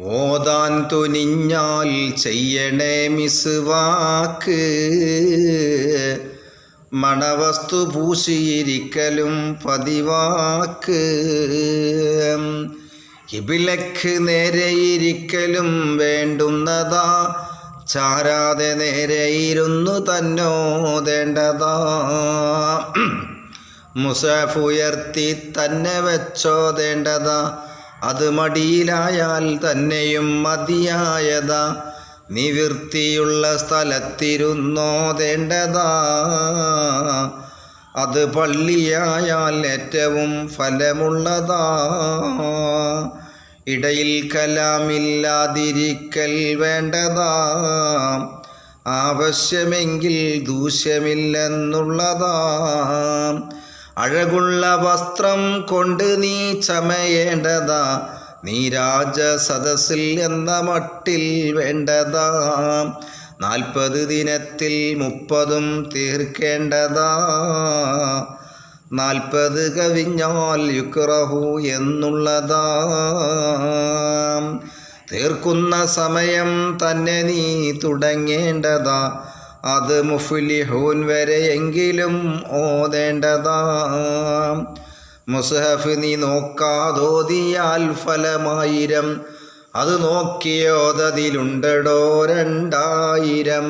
ഓതാൻ തുനിഞ്ഞാൽ ചെയ്യണേ മിസ്വാക്ക് മണവസ്തു പൂശിയിരിക്കലും പതിവാക്ക്. കിബിലക്ക് നേരെയിരിക്കലും വേണ്ടുന്നതാ. ചാരാതെ നേരെയിരുന്നു തന്നോതേണ്ടതാ. മുസാഫ് ഉയർത്തി തന്നെ വെച്ചോതേണ്ടതാ. അത് മടിയിലായാൽ തന്നെയും മതിയായതാ. നിവൃത്തിയുള്ള സ്ഥലത്തിരുന്നോതേണ്ടതാ അത് പള്ളിയായാൽ ഏറ്റവും ഫലമുള്ളതാ. ഇടയിൽ കലാമില്ലാതിരിക്കൽ വേണ്ടതാ. ആവശ്യമെങ്കിൽ ദൂഷ്യമില്ലെന്നുള്ളതാ. അഴകുള്ള വസ്ത്രം കൊണ്ട് നീ ചമയേണ്ടതാ. നീ സദസ്സിൽ എന്ന മട്ടിൽ വേണ്ടതാ. നാൽപ്പത് ദിനത്തിൽ മുപ്പതും തീർക്കേണ്ടതാ. നാൽപ്പത് കവിഞ്ഞാൽ യുക്രഹു എന്നുള്ളതാ. തീർക്കുന്ന സമയം തന്നെ നീ തുടങ്ങേണ്ടതാ. അത് മുഫ്ലിഹൂൻ വരെയെങ്കിലും ഓതേണ്ടതാം. മുസ്ഹഫ് നീ നോക്കാതോതിയാൽ ഫലമായിരം. അത് നോക്കിയോതതിലുണ്ടടോ രണ്ടായിരം.